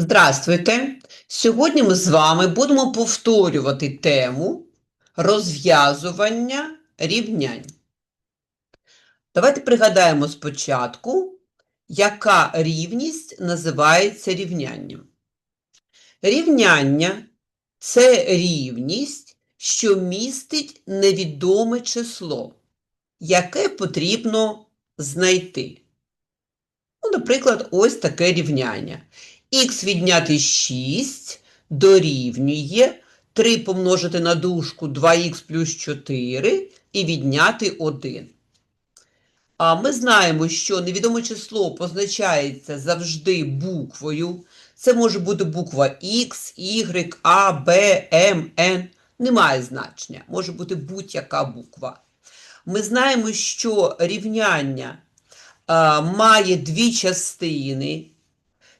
Здравствуйте! Сьогодні ми з вами будемо повторювати тему розв'язування рівнянь. Давайте пригадаємо спочатку, яка рівність називається рівнянням. Рівняння це рівність, що містить невідоме число, яке потрібно знайти. Ну, наприклад, ось таке рівняння. Х відняти 6 дорівнює 3 помножити на дужку 2х плюс 4 і відняти 1. А ми знаємо, що невідоме число позначається завжди буквою. Це може бути буква X, Y, А, Б, М, Н. Немає значення. Може бути будь-яка буква. Ми знаємо, що рівняння а, має дві частини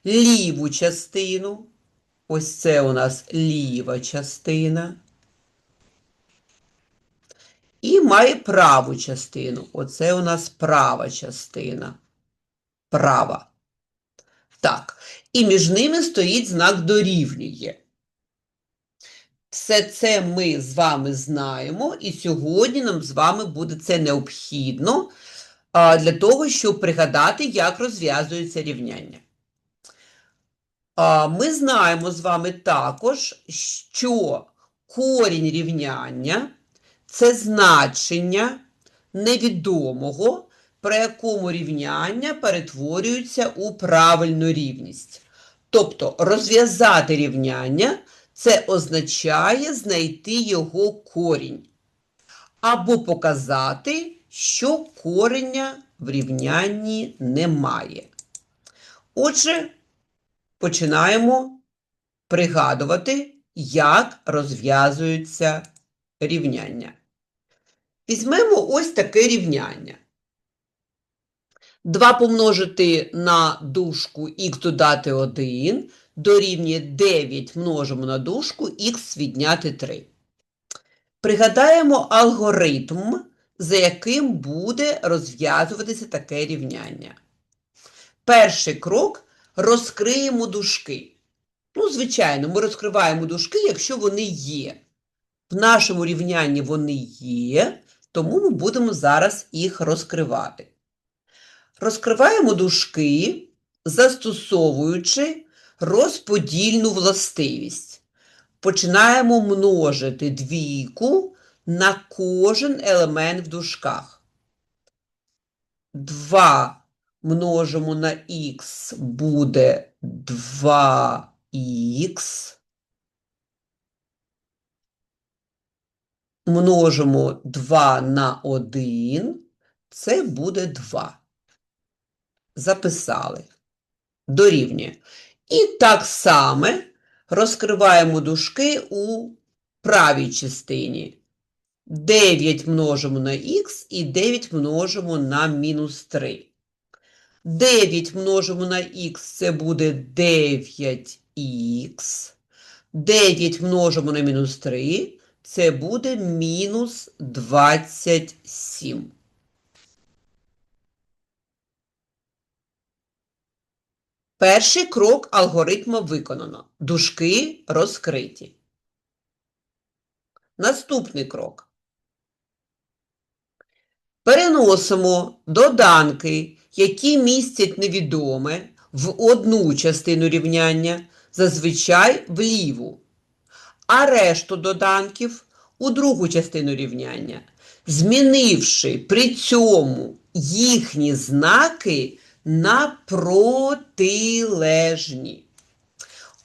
ліву частину. Ось це у нас ліва частина. І має праву частину. Оце у нас права частина. Права. Так. І між ними стоїть знак дорівнює. Все це ми з вами знаємо, і сьогодні нам з вами буде це необхідно для того, щоб пригадати, як розв'язується рівняння. Ми знаємо з вами також, що корінь рівняння це значення невідомого, при якому рівняння перетворюється у правильну рівність. Тобто розв'язати рівняння це означає знайти його корінь. Або показати, що кореня в рівнянні немає. Отже, починаємо пригадувати, як розв'язуються рівняння. Візьмемо ось таке рівняння. 2 помножити на дужку х додати 1 дорівнює 9 множимо на дужку х відняти 3. Пригадаємо алгоритм, за яким буде розв'язуватися таке рівняння. Перший крок розкриємо дужки. Ну, звичайно, ми розкриваємо дужки, якщо вони є. В нашому рівнянні вони є, тому ми будемо зараз їх розкривати. Розкриваємо дужки, застосовуючи розподільну властивість. Починаємо множити двійку на кожен елемент в дужках. 2 множимо на х буде 2х. Множимо 2 на 1, це буде 2. Записали. Дорівнює. І так само розкриваємо дужки у правій частині. 9 множимо на х і 9 множимо на мінус 3. 9 множимо на х це буде 9х. 9 множимо на мінус 3 це буде мінус 27. Перший крок алгоритму виконано. Дужки розкриті. Наступний крок. Переносимо доданки, які містять невідоме, в одну частину рівняння, зазвичай в ліву, а решту доданків у другу частину рівняння, змінивши при цьому їхні знаки на протилежні.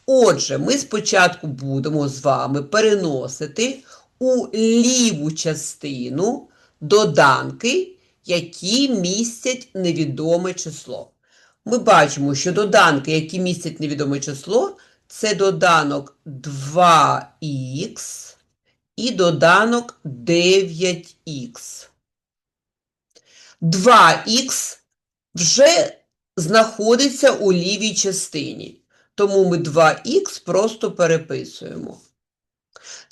Отже, ми спочатку будемо з вами переносити у ліву частину доданки, які містять невідоме число. Ми бачимо, що доданки, які містять невідоме число, це доданок 2х і доданок 9х. 2х вже знаходиться у лівій частині, тому ми 2х просто переписуємо.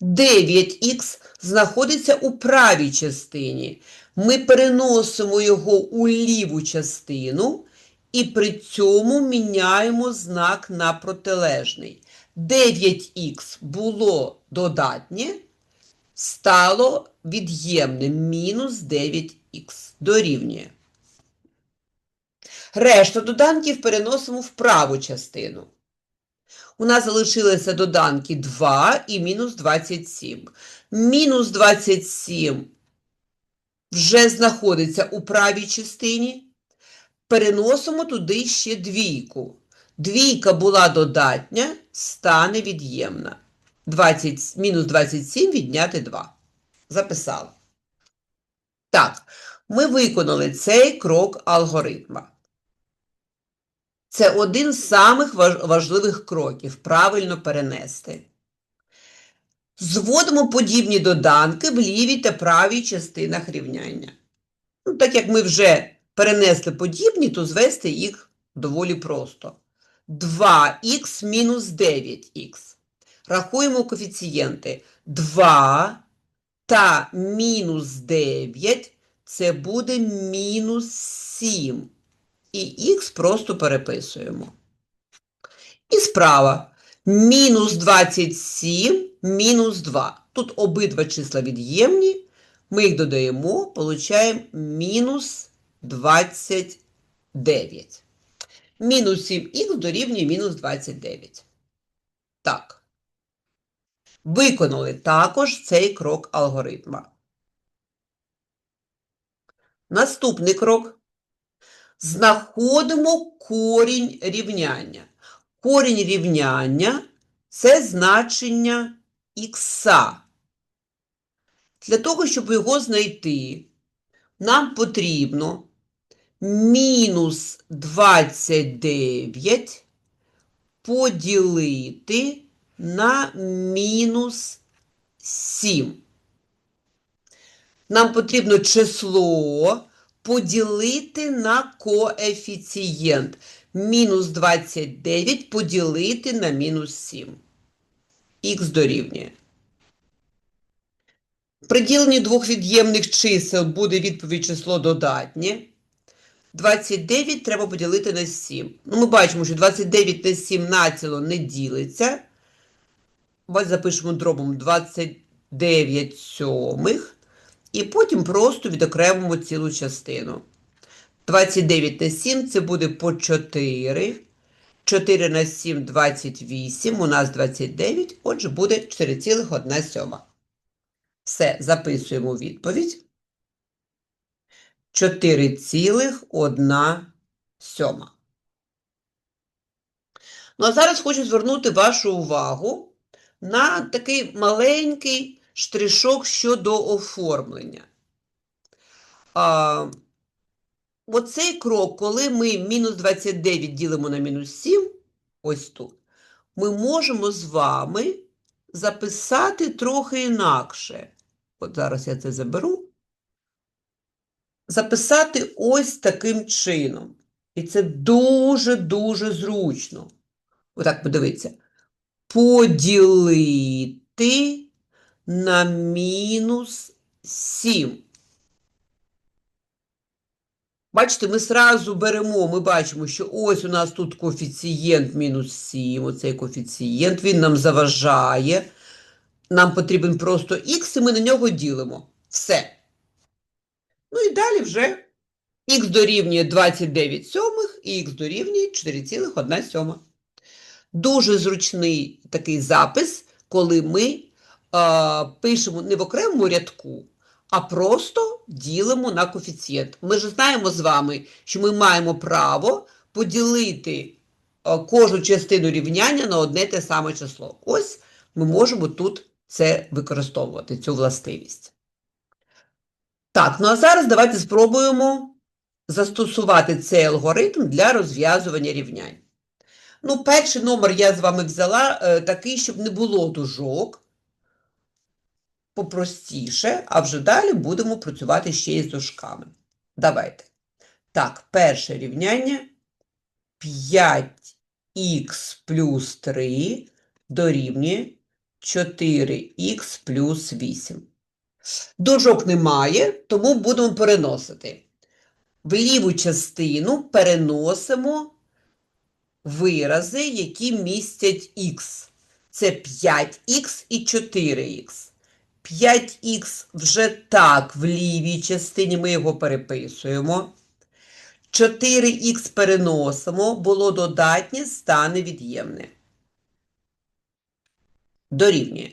9х знаходиться у правій частині. Ми переносимо його у ліву частину і при цьому міняємо знак на протилежний. 9х було додатнє, стало від'ємним мінус 9х дорівнює. Решту доданків переносимо в праву частину. У нас залишилися доданки 2 і мінус 27. Мінус 27 вже знаходиться у правій частині. Переносимо туди ще двійку. Двійка була додатня, стане від'ємна. 20, мінус 27 відняти 2. Записали. Так, ми виконали цей крок алгоритма. Це один з самих важливих кроків правильно перенести. Зводимо подібні доданки в лівій та правій частинах рівняння. Ну, так як ми вже перенесли подібні, то звести їх доволі просто. 2х мінус 9х. Рахуємо коефіцієнти. 2 та мінус 9 це буде мінус 7. І х просто переписуємо. І справа. Мінус 27 мінус 2. Тут обидва числа від'ємні. Ми їх додаємо, получаємо мінус 29. Мінус 7х дорівнює мінус 29. Так. Виконали також цей крок алгоритма. Наступний крок. Знаходимо корінь рівняння. Корінь рівняння – це значення х. Для того, щоб його знайти, нам потрібно мінус 29 поділити на мінус 7. Нам потрібно число поділити на коефіцієнт. Мінус 29 поділити на мінус 7. Х дорівнює. При діленні двох від'ємних чисел буде відповідь число додатнє. 29 треба поділити на 7. Ну, ми бачимо, що 29 на 7 націло не ділиться. Ось запишемо дробом 29 сьомих. І потім просто відокремимо цілу частину. 29 на 7 це буде по 4. 4 на 7 – 28. У нас 29, отже, буде 4,1 сьома. Все, записуємо відповідь. 4,1 сьома. Ну, а зараз хочу звернути вашу увагу на такий маленький штришок щодо оформлення. А, оцей крок, коли ми мінус 29 ділимо на мінус 7, ось тут, ми можемо з вами записати трохи інакше. От зараз я це заберу. Записати ось таким чином. І це дуже-дуже зручно. Отак подивіться. Поділити на мінус 7. Бачите, ми сразу беремо, ми бачимо, що ось у нас тут коефіцієнт мінус 7, оцей коефіцієнт, він нам заважає. Нам потрібен просто х, і ми на нього ділимо. Все. Ну і далі вже х дорівнює 29 сьомих і х дорівнює 4,1 сьома. Дуже зручний такий запис, коли ми а, пишемо не в окремому рядку, а просто ділимо на коефіцієнт. Ми ж знаємо з вами, що ми маємо право поділити кожну частину рівняння на одне те саме число. Ось ми можемо тут це використовувати, цю властивість. Так, ну а зараз давайте спробуємо застосувати цей алгоритм для розв'язування рівнянь. Ну, перший номер я з вами взяла е, такий, щоб не було дужок. Попростіше, а вже далі будемо працювати ще із дужками. Давайте. Так, перше рівняння 5х плюс 3 дорівнює 4х плюс 8. Дужок немає, тому будемо переносити. в ліву частину переносимо вирази, які містять х. Це 5х і 4х. 5х вже так в лівій частині ми його переписуємо. 4х переносимо, було додатнє, стане від'ємне. Дорівнює.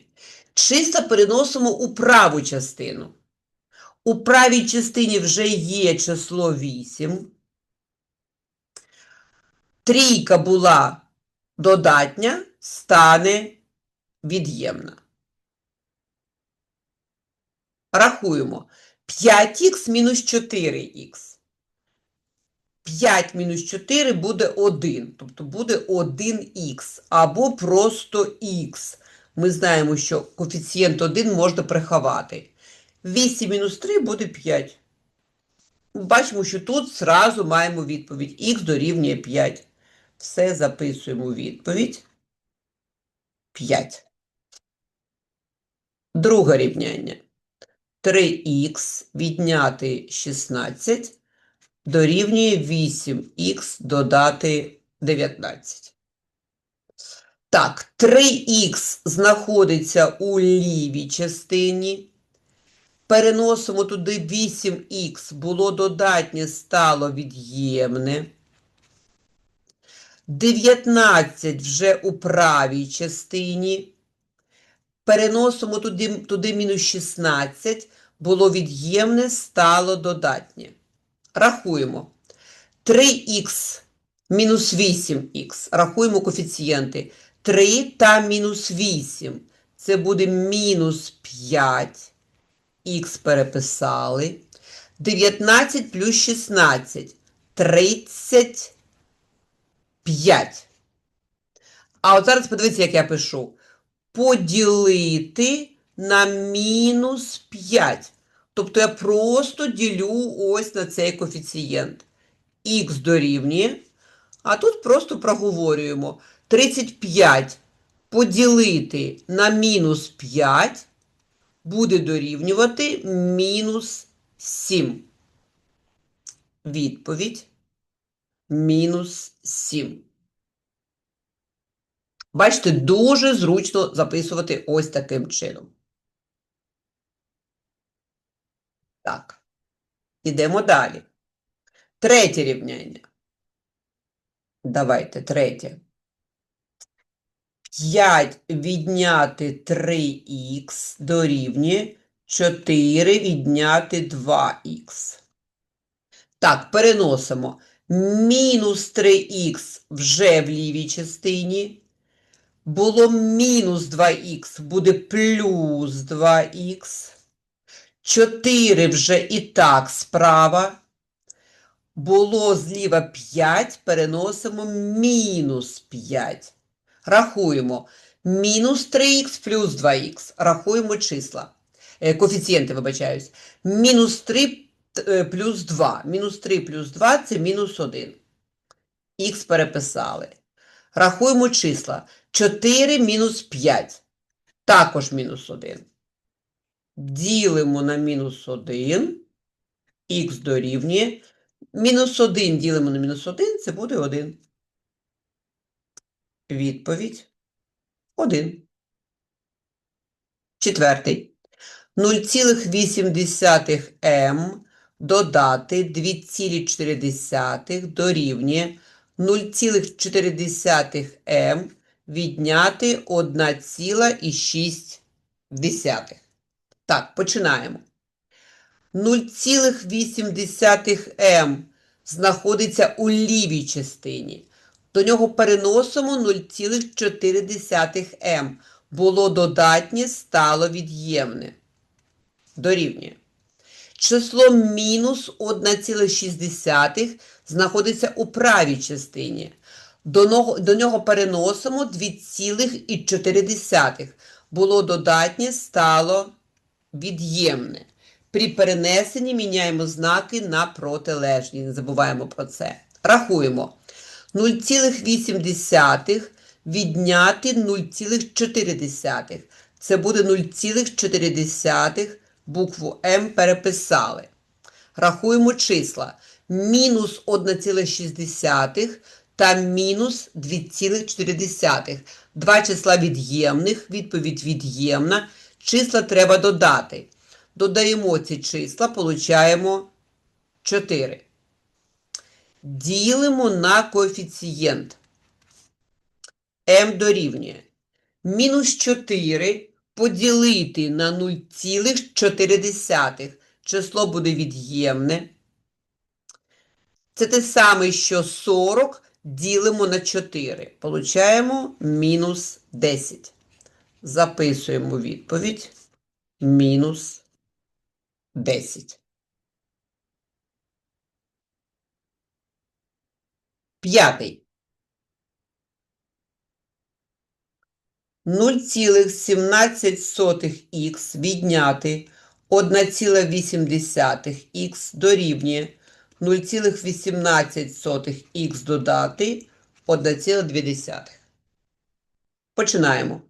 Чисто переносимо у праву частину. У правій частині вже є число 8. Трійка була додатня, стане від'ємна. Рахуємо. 5х мінус 4х. 5 мінус 4 буде 1, тобто буде 1х або просто х. Ми знаємо, що коефіцієнт 1 можна приховати. 8 мінус 3 буде 5. Бачимо, що тут зразу маємо відповідь. Х дорівнює 5. Все записуємо відповідь. 5. Друге рівняння. 3х відняти 16 дорівнює 8х додати 19. Так, 3х знаходиться у лівій частині. Переносимо туди 8х, було додатнє, стало від'ємне. 19 вже у правій частині. Переносимо туди, туди мінус 16, було від'ємне, стало додатнє. Рахуємо. 3х мінус 8х. Рахуємо коефіцієнти. 3 та мінус 8. Це буде мінус 5. Х переписали. 19 плюс 16. 35. А от зараз подивіться, як я пишу. Поділити на мінус 5. Тобто я просто ділю ось на цей коефіцієнт. Х дорівнює. А тут просто проговорюємо. 35 поділити на мінус 5 буде дорівнювати мінус 7. Відповідь мінус 7. Бачите, дуже зручно записувати ось таким чином. Так. Ідемо далі. Третє рівняння. Давайте третє. 5 відняти 3х дорівнює 4 відняти 2х. Так, переносимо. Мінус 3х вже в лівій частині. Було мінус 2х, буде плюс 2х. 4 вже і так справа. Було зліва 5, переносимо мінус 5. Рахуємо. Мінус 3х плюс 2х. Рахуємо числа. Е, коефіцієнти, вибачаюсь. Мінус 3 е, плюс 2. Мінус 3 плюс 2 це мінус 1. Х переписали. Рахуємо числа. 4 мінус 5. Також мінус 1. Ділимо на мінус 1. Х дорівнює. Мінус 1 ділимо на мінус 1, це буде 1. Відповідь 1. Четвертий. 0,8 м додати 2,4 дорівнює 0,4 м відняти 1,6. Так, починаємо. 0,8 м знаходиться у лівій частині. До нього переносимо 0,4 м. Було додатнє, стало від'ємне. Дорівнює. Число мінус 1,6 знаходиться у правій частині. До нього, переносимо 2,4. Було додатнє, стало від'ємне. При перенесенні міняємо знаки на протилежні. Не забуваємо про це. Рахуємо. 0,8 відняти 0,4. Це буде 0,4. Букву М переписали. Рахуємо числа. мінус 1,6 та мінус 2,4. Два числа від'ємних, відповідь від'ємна. Числа треба додати. Додаємо ці числа, получаємо 4. Ділимо на коефіцієнт. m дорівнює. Мінус 4 поділити на 0,4. Число буде від'ємне. Це те саме, що 40 ділимо на 4. Получаємо мінус 10. Записуємо відповідь. Мінус 10. П'ятий. 0,17х відняти 1,8х дорівнює 0,18х додати 1,2. Починаємо.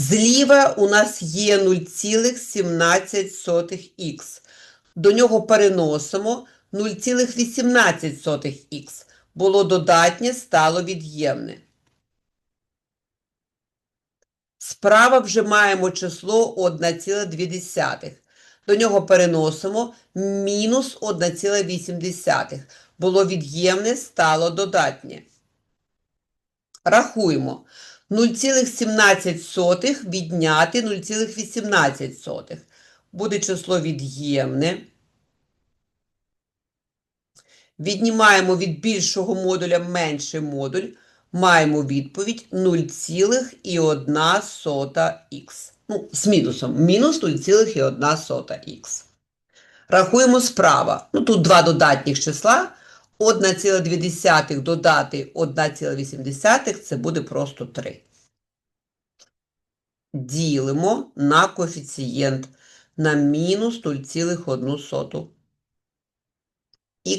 Зліва у нас є 0,17х. До нього переносимо 0,18х. Було додатнє, стало від'ємне. Справа вже маємо число 1,2. До нього переносимо мінус 1,8. Було від'ємне, стало додатнє. Рахуємо. 0,17 відняти 0,18. Буде число від'ємне. Віднімаємо від більшого модуля менший модуль. Маємо відповідь 0,1х. Ну, з мінусом. Мінус 0,1х. Рахуємо справа. Ну, тут два додатніх числа. 1,2 додати 1,8 це буде просто 3. Ділимо на коефіцієнт на мінус 0,1.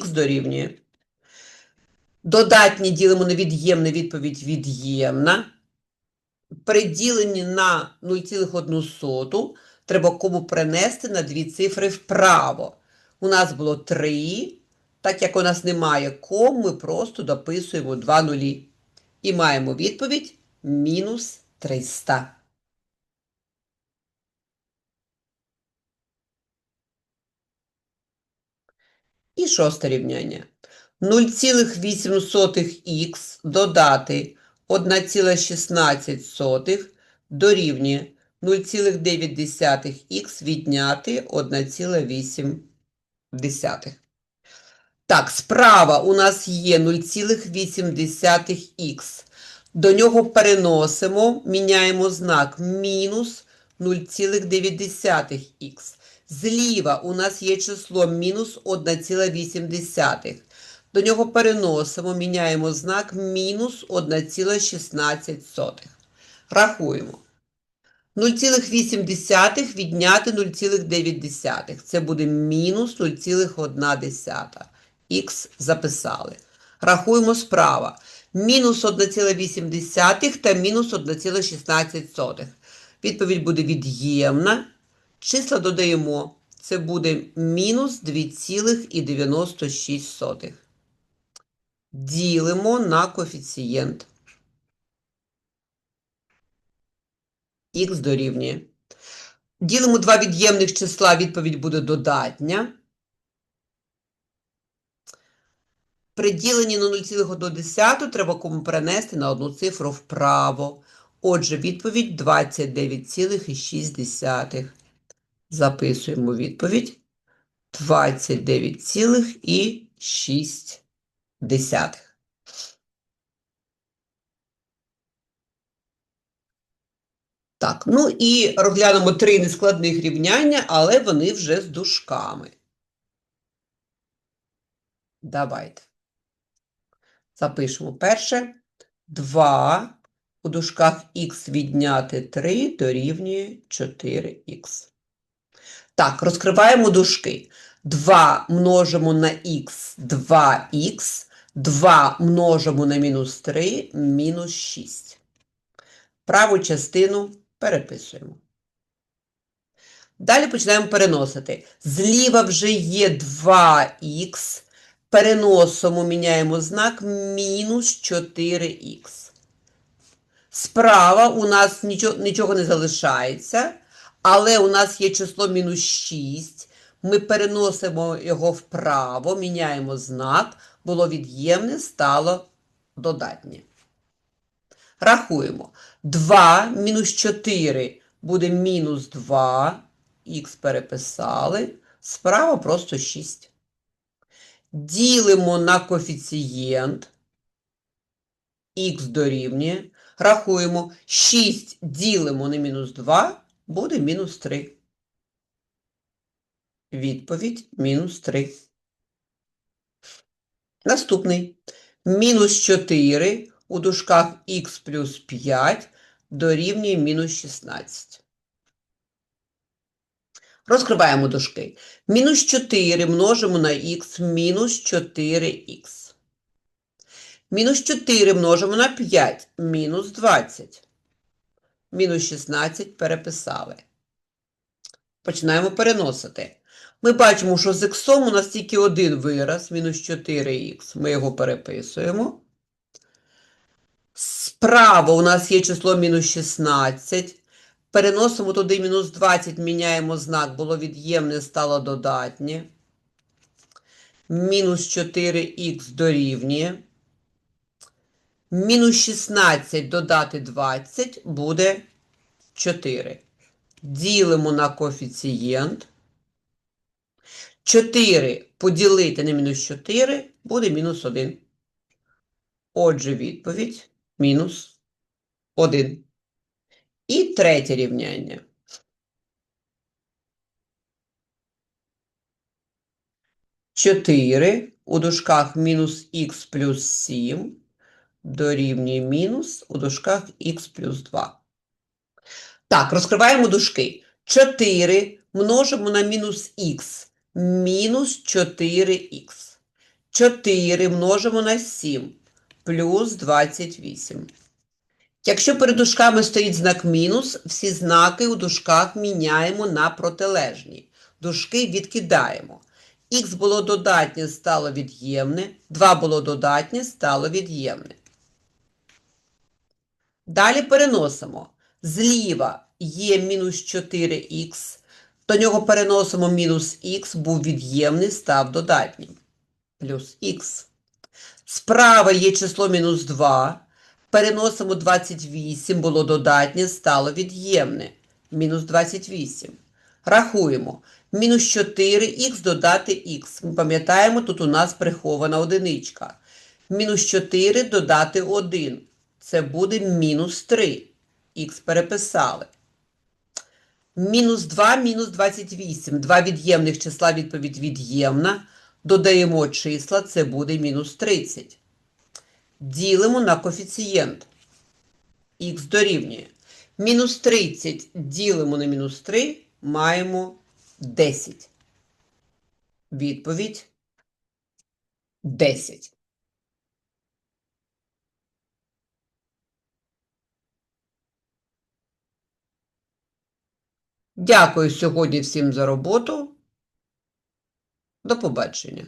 Х дорівнює. Додатні ділимо на від'ємне відповідь від'ємна. При діленні на 0,1 треба кому принести на дві цифри вправо. У нас було 3. Так як у нас немає ком, ми просто дописуємо 2 нулі. І маємо відповідь мінус 300. І шосте рівняння. 0,8х додати 1,16 дорівнює 0,9х відняти 1,8. Так, справа у нас є 0,8х. До нього переносимо, міняємо знак мінус 0,9х. Зліва у нас є число мінус 1,8. До нього переносимо, міняємо знак мінус 1,16. Рахуємо. 0,8 відняти 0,9. Це буде мінус 0,1. Х записали. Рахуємо справа. Мінус 1,8 та мінус 1,16. Відповідь буде від'ємна. Числа додаємо. Це буде мінус 2,96. Ділимо на коефіцієнт. Х дорівнює. Ділимо два від'ємних числа, відповідь буде додатня. При діленні на 0,1 треба кому перенести на одну цифру вправо. Отже, відповідь 29,6. Записуємо відповідь 29,6. Так, ну і розглянемо три нескладних рівняння, але вони вже з дужками. Давайте. Запишемо перше. 2 у дужках х відняти 3 дорівнює 4х. Так, розкриваємо дужки. 2 множимо на х 2х, 2 множимо на мінус 3 мінус 6. Праву частину переписуємо. Далі починаємо переносити. Зліва вже є 2х, переносимо, міняємо знак мінус 4х. Справа у нас нічого, нічого не залишається, але у нас є число мінус 6. Ми переносимо його вправо, міняємо знак, було від'ємне, стало додатнє. Рахуємо. 2 мінус 4 буде мінус 2, х переписали, справа просто 6. Ділимо на коефіцієнт, х дорівнює, рахуємо, 6 ділимо на мінус 2, буде мінус 3. Відповідь мінус 3. Наступний. Мінус 4 у дужках х плюс 5 дорівнює мінус 16. Розкриваємо дужки. Мінус 4 множимо на х мінус 4х. Мінус 4 множимо на 5 мінус 20. Мінус 16 переписали. Починаємо переносити. Ми бачимо, що з х у нас тільки один вираз, мінус 4х. Ми його переписуємо. Справа у нас є число мінус 16. Переносимо туди мінус 20, міняємо знак, було від'ємне, стало додатнє. Мінус 4х дорівнює. Мінус 16 додати 20 буде 4. Ділимо на коефіцієнт. 4 поділити на мінус 4 буде мінус 1. Отже, відповідь мінус 1. І третє рівняння. Чотири у дужках мінус х плюс 7 дорівнює мінус у дужках х плюс 2. Так, розкриваємо дужки. 4 множимо на мінус х. Мінус 4х. 4 множимо на 7. Плюс 28. Якщо перед дужками стоїть знак мінус, всі знаки у дужках міняємо на протилежні. Дужки відкидаємо. Х було додатнє, стало від'ємне. 2 було додатнє, стало від'ємне. Далі переносимо. Зліва є мінус 4х. До нього переносимо мінус х, був від'ємний, став додатнім. Плюс х. Справа є число мінус 2. Переносимо 28, було додатнє, стало від'ємне. Мінус 28. Рахуємо. Мінус 4х додати х. Ми пам'ятаємо, тут у нас прихована одиничка. Мінус 4 додати 1. Це буде мінус 3. Х переписали. Мінус 2, мінус 28. Два від'ємних числа відповідь від'ємна. Додаємо числа, це буде мінус 30. Ділимо на коефіцієнт. Х дорівнює. Мінус 30 ділимо на мінус 3, маємо 10. Відповідь 10. Дякую сьогодні всім за роботу. До побачення.